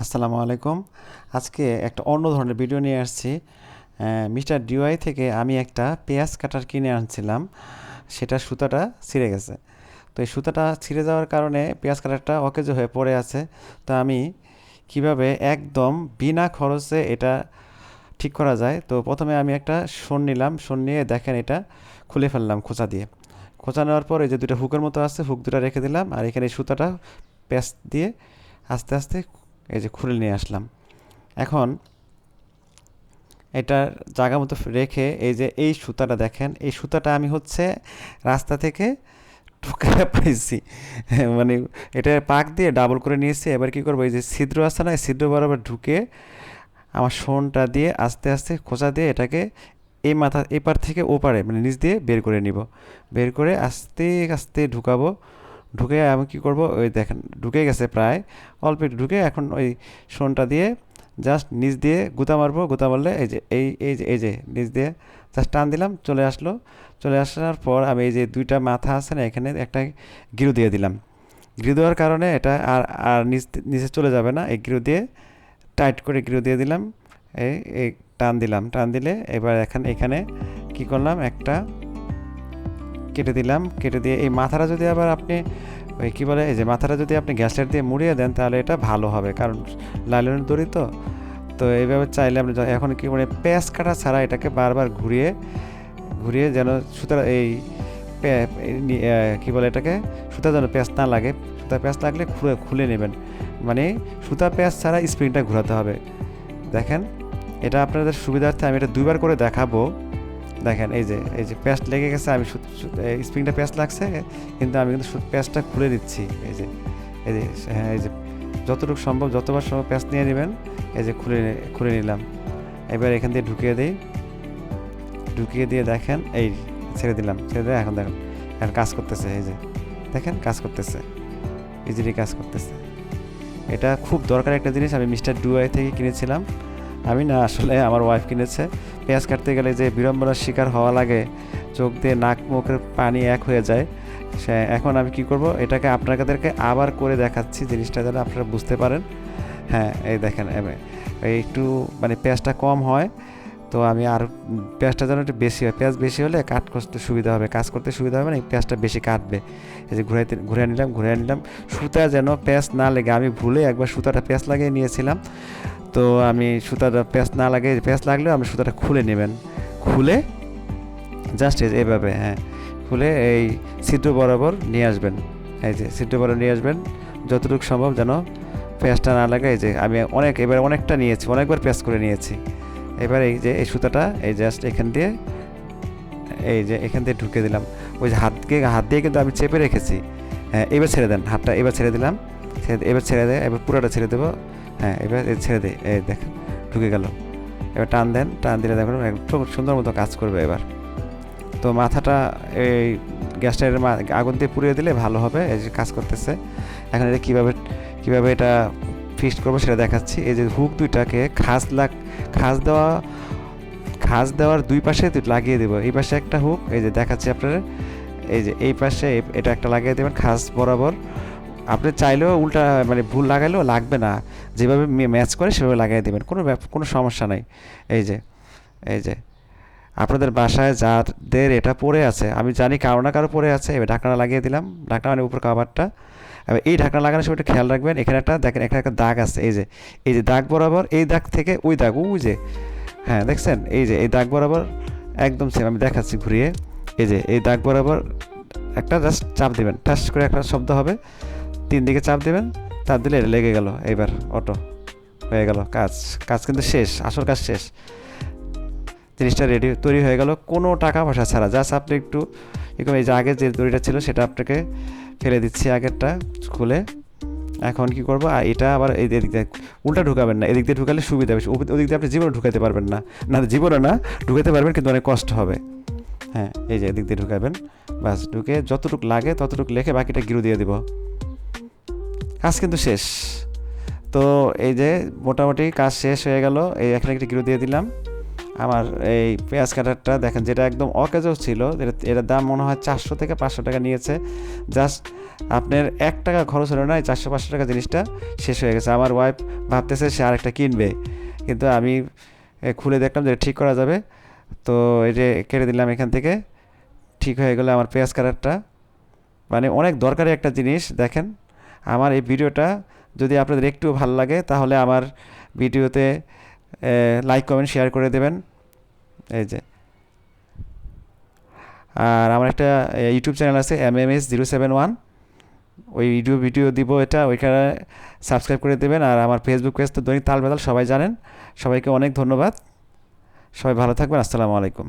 আসসালামু আলাইকুম। আজকে একটা অন্য ধরনের ভিডিও নিয়ে আসছি। মিস্টার ডিওয়াই থেকে আমি একটা পেঁয়াজ কাটার কিনে আনছিলাম। সেটা সুতাটা ছিঁড়ে গেছে। তো এই সুতাটা ছিঁড়ে যাওয়ার কারণে পেঁয়াজ কাটারটা অকেজ হয়ে পড়ে আছে। তো আমি কীভাবে একদম বিনা খরচে এটা ঠিক করা যায়? তো প্রথমে আমি একটা শোন নিলাম। শোন নিয়ে দেখেন এটা খুলে ফেললাম খোঁচা দিয়ে। খোঁচা নেওয়ার পরে যে দুটো হুকের মতো আছে, হুক দুটো রেখে দিলাম। আর এখানে সুতাটা প্যাঁচ দিয়ে আস্তে আস্তে এই যে খুলে নিয়ে আসলাম। এখন এটা জায়গা মতো রেখে এই যে এই সুতাটা দেখেন, এই সুতাটা আমি হচ্ছে রাস্তা থেকে ঢুকে পাইছি। মানে এটা পাক দিয়ে ডাবল করে নিয়েছি। এবার কি করব, এই যে ছিদ্র আছে না ছিদ্র বরাবর ঢুকে আমার শোনটা দিয়ে আস্তে আস্তে খোঁচা দিয়ে এটাকে এই মাথা, এপার থেকে ওপারে মানে নিচ দিয়ে বের করে নিব। বের করে আস্তে আস্তে ঢুকাবো। ঢুকে আমি কী করব? ওই দেখেন, ঢুকে গেছে প্রায়। অল্প একটু ঢুকে এখন ওই শোনটা দিয়ে জাস্ট নিচ দিয়ে গুতা মারবো। গুতা মারলে এই যে, এই এই যে এই যে, নিচ দিয়ে জাস্ট টান দিলাম, চলে আসলো। চলে আসার পর আমি এই যে দুইটা মাথা আছে না, এখানে একটা গিরু দিয়ে দিলাম। গিরু দেওয়ার কারণে এটা আর আর নিচ, নিচে চলে যাবে না। এই গিরু দিয়ে টাইট করে গিরু দিয়ে দিলাম। এই এই টান দিলাম। টান দিলে এবার এখানে এখানে কি করলাম? একটা কেটে দিলাম, কেটে দিয়ে এই মাথাটা যদি আবার আপনি, ওই কী বলে, এই যে মাথাটা যদি আপনি গ্যাস লাইট দিয়ে মুড়িয়ে দেন তাহলে এটা ভালো হবে, কারণ লাইলনের দড়ি তো। তো এইভাবে চাইলে আপনি এখন কী মানে প্যাঁচ কাটা ছাড়া এটাকে বারবার ঘুরিয়ে ঘুরিয়ে যেন সুতার এই কী বলে এটাকে, সুতা যেন প্যাঁচ না লাগে, সুতা প্যাঁচ লাগলে খুলে খুলে নেবেন। মানে সুতা প্যাঁচ ছাড়া স্প্রিংটা ঘোরাতে হবে। দেখেন, এটা আপনাদের সুবিধার্থে আমি এটা দুইবার করে দেখাবো। দেখেন, এই যে এই যে প্যাস্ট লেগে গেছে, আমি স্প্রিংটা প্যাস্ট লাগছে, কিন্তু আমি কিন্তু প্যাস্টটা খুলে দিচ্ছি। এই যে এই যে হ্যাঁ এই যে, যতটুকু সম্ভব, যতবার সম্ভব প্যাস্ট নিয়ে নেবেন। এই যে, খুলে খুলে নিলাম। এবার এখান দিয়ে ঢুকিয়ে দিই। ঢুকিয়ে দিয়ে দেখেন, এই ছেড়ে দিলাম, ছেড়ে দিয়ে এখন দেখেন, এখন কাজ করতেছে, এই যে, দেখেন, কাজ করতেছে ইজিলি কাজ করতেছে। এটা খুব দরকার একটা জিনিস, আমি মিস্টার ডুয়াই থেকে কিনেছিলাম। আমি না, আসলে আমার ওয়াইফ কিনেছে। পেঁয়াজ কাটতে গেলে যে বিড়ম্বনার শিকার হওয়া লাগে, চোখ দিয়ে নাক মুখের পানি এক হয়ে যায়, সে এখন আমি কি করব? এটাকে আপনাদেরকে আবার করে দেখাচ্ছি, জিনিসটা যেন আপনারা বুঝতে পারেন। হ্যাঁ এই দেখেন একটু মানে পেঁয়াজটা কম হয়, তো আমি আর পেঁয়াজটা যেন একটু বেশি হয়। পেঁয়াজ বেশি হলে কাট করতে সুবিধা হবে, কাজ করতে সুবিধা হবে না পেঁয়াজটা বেশি কাটবে। এই যে ঘুরাইতে ঘুরে নিলাম ঘুরে নিলাম, সুতা যেন পেঁয়াজ না লেগে, আমি ভুলে একবার সুতাটা পেঁয়াজ লাগিয়ে নিয়েছিলাম। তো আমি সুতাটা পেঁচ না লাগে পেঁচ লাগলেও আপনি সুতাটা খুলে নেবেন। খুলে জাস্ট এইভাবে হ্যাঁ। খুলে এই ছিদ্র বরাবর নিয়ে আসবেন। এই যে ছিদ্র বরাবর নিয়ে আসবেন, যতটুকু সম্ভব যেন পেঁয়াজটা না লাগে। এই যে আমি অনেক, এবার অনেকটা নিয়েছি, অনেকবার পেঁয়াজ করে নিয়েছি। এবার এই যে, এই সুতাটা এই জাস্ট এখান দিয়ে, এই যে এখান দিয়ে ঢুকে দিলাম। ওই যে হাতকে হাত দিয়ে কিন্তু আমি চেপে রেখেছি। হ্যাঁ এবার ছেড়ে দেন, হাতটা এবার ছেড়ে দিলাম। এবার ছেড়ে দেয় এবার পুরোটা ছেড়ে দেবো। হ্যাঁ এবার ছেড়ে দিই এই দেখেন ঢুকে গেল। এবার টান দেন, টান দিলে দেখুন একটু সুন্দর মতো কাজ করবে এবার। তো মাথাটা এই গ্যাসটা আগুন দিয়ে পুড়িয়ে দিলে ভালো হবে, এই যে কাজ করতেছে। এখন এটা কীভাবে কীভাবে এটা ফিক্সড করব সেটা দেখাচ্ছি। এই যে হুক দুইটাকে খাস লাগ, খাস দেওয়া, খাস দেওয়ার দুই পাশে লাগিয়ে দেবো। এই পাশে একটা হুক, এই যে দেখাচ্ছি আপনারা এই যে এই পাশে এটা একটা লাগিয়ে দেবেন, খাস বরাবর। আপনি চাইলেও উল্টা মানে ভুল লাগাইলেও লাগবে না। যেভাবে ম্যাচ করে সেভাবে লাগাই দেবেন। কোনো কোনো সমস্যা নাই। এই যে এই যে। আপনাদের বাসায় যাদের এটা পড়ে আছে, আমি জানি কারও না কারও পড়ে আছে, এবার ঢাকনা লাগিয়ে দিলাম। ঢাকনা মানে উপর কাবারটা এবার এই ঢাকনা লাগানোর সময় একটু খেয়াল রাখবেন, এখানে একটা, দেখেন এখানে একটা দাগ আছে, এই যে। এই যে দাগ বরাবর এই দাগ থেকে ওই দাগ, ওই যে। হ্যাঁ দেখছেন? এই যে, এই দাগ বরাবর একদম সেম আমি দেখাচ্ছি ঘুরিয়ে। এই যে, এই দাগ বরাবর একটা জাস্ট চাপ দেবেন। টাচ করে একটা শব্দ হবে। তিন দিকে চাপ দেবেন, চাপ দিলে লেগে গেল এইবার অটো। হয়ে গেল কাজ। কাজ কিন্তু শেষ, আসল কাজ শেষ। জিনিসটা রেডি তৈরি হয়ে গেল। কোনো টাকা পয়সা ছাড়া, জাস্ট আপনি একটু এরকম এই যে আগে যে দড়িটা ছিল, সেটা আপনাকে ফেলে দিচ্ছি আগেরটা খুলে। এখন কি করব? এটা আবার এই দিক দিয়ে উল্টা ঢুকাবেন না, এদিক দিয়ে ঢুকালে সুবিধা বেশি। ওদিক দিয়ে আপনি জীবনে ঢুকাতে পারবেন না। না, জীবনে না ঢুকাতে পারবেন, কিন্তু অনেক কষ্ট হবে। হ্যাঁ এই যে এদিক দিয়ে ঢুকাবেন। বাস, ঢুকে যতটুকু লাগে ততটুকু লেখে বাকিটা গিরু দিয়ে দিব। কাজ কিন্তু শেষ। তো এই যে মোটামুটি কাজ শেষ হয়ে গেল, এই এখানে একটি কিলো দিয়ে দিলাম। আমার এই পেঁয়াজ কাটারটা দেখেন, যেটা একদম অকেজও ছিল এটার দাম মনে হয় চারশো থেকে পাঁচশো টাকা নিয়েছে। জাস্ট আপনার এক টাকা খরচ হলো না এই চারশো পাঁচশো টাকা জিনিসটা শেষ হয়ে গেছে। আমার ওয়াইফ ভাবতেছে সে আরেকটা কিনবে। কিন্তু আমি খুলে দেখলাম যে ঠিক করা যাবে। তো এই যে কেটে দিলাম এখান থেকে। ঠিক হয়ে গেলো আমার পেঁয়াজ কাটারটা। মানে অনেক দরকারি একটা জিনিস, দেখেন। আমার এই ভিডিওটা যদি আপনাদের একটু ভালো লাগে, তাহলে আমার ভিডিওতে লাইক কমেন্ট শেয়ার করে দেবেন। এই যে। আর আমার একটা ইউটিউব চ্যানেল আছে M M S zero seven one ওই ইউটিউব ভিডিও দিব এটা, ওইখানে সাবস্ক্রাইব করে দেবেন। আর আমার ফেসবুক পেজ তো দৈনিক তাল বেতাল, সবাই জানেন। সবাইকে অনেক ধন্যবাদ। সবাই ভালো থাকবেন, আসসালামু আলাইকুম।